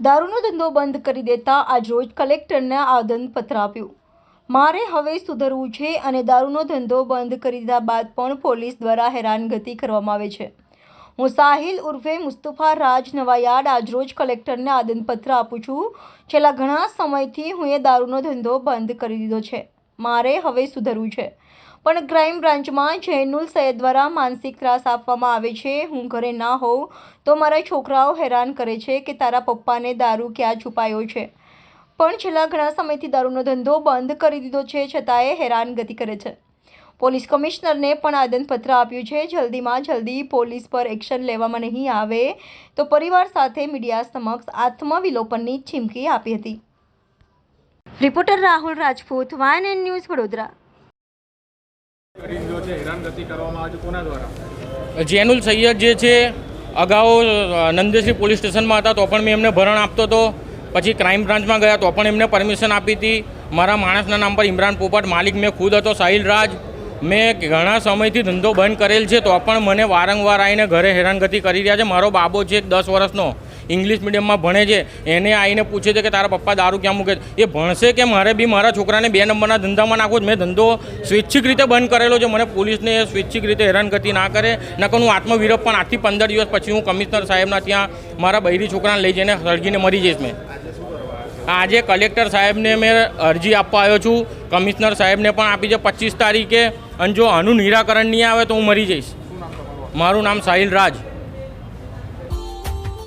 દારૂનો ધંધો બંધ કરી દેતા આજરોજ કલેક્ટરને આવેદનપત્ર આપ્યું. મારે હવે સુધરવું છે અને દારૂનો ધંધો બંધ કરી દીધા બાદ પણ પોલીસ દ્વારા હેરાનગતિ કરવામાં આવે છે. હું સાહિલ ઉર્ફે મુસ્તફા રાજ નવાયાડ આજરોજ કલેક્ટરને આદનપત્ર આપું છું. છેલ્લા ઘણા સમયથી હું એ દારૂનો ધંધો બંધ કરી દીધો છે. મારે હવે સુધરવું છે. પણ ક્રાઇમ બ્રાન્ચમાં જૈનુલ સૈયદ દ્વારા માનસિક ત્રાસ આપવામાં આવે છે, હું ઘરે ના હોઉં, તો મારા છોકરાઓ હેરાન કરે છે કે તારા પપ્પાને દારૂ ક્યાં છુપાયો છે. પણ છેલ્લા ઘણા સમયથી દારૂનો ધંધો બંધ કરી દીધો છે, છતાંય હેરાનગતિ કરે છે. પોલીસ કમિશનરને પણ આદનપત્ર આપ્યું છે, જલ્દીમાં જલ્દી પોલીસ પર એક્શન લેવામાં નહીં આવે, તો પરિવાર સાથે મીડિયા સમક્ષ આત્મવિલોપનની ચીમકી આપી હતી. રિપોર્ટર રાહુલ રાજપૂત વાયન ન્યૂઝ વડોદરા. જેનુલ સૈયદ જે છે, અગાઉ નંદેશ્રી પોલીસ સ્ટેશનમાં હતા, તો પણ મેં એમને ભરણ આપતો હતો. પછી ક્રાઇમ બ્રાન્ચમાં ગયા, તો પણ એમને પરમિશન આપી હતી. મારા માણસના નામ પર ઇમરાન પોપટ માલિક મેં ખુદ હતો, સાહિલ રાજ. મેં ઘણા સમયથી ધંધો બંધ કરેલ છે, તો પણ મને વારંવાર આવીને ઘરે હેરાનગતિ કરી રહ્યા છે. મારો બાબો છે દસ વર્ષનો. ઇંગ્લિશ મીડિયમમાં ભણે છે. એને આવીને પૂછે છે કે તારા પપ્પા દારૂ ક્યાં મૂકે એ ભણશે કે મારે બી મારા છોકરાને બે નંબરના ધંધામાં નાખવો જ મેં ધંધો સ્વૈચ્છિક રીતે બંધ કરેલો છે. મને પોલીસને એ સ્વૈચ્છિક રીતે હેરાનગતિ ના કરે. નકર હું આત્મવિરોધ પણ આજથી પંદર દિવસ પછી હું કમિશનર સાહેબના ત્યાં મારા બૈરી છોકરાને લઈ જઈને સળગીને મરી જઈશ મેં. આજે કલેક્ટર સાહેબને મેં અરજી આપવા આવ્યો છું. કમિશનર સાહેબને પણ આપી છે. પચીસ તારીખે. અને જો આનું નિરાકરણ નહીં આવે તો હું મરી જઈશ. મારું નામ સાહિલ રાજ.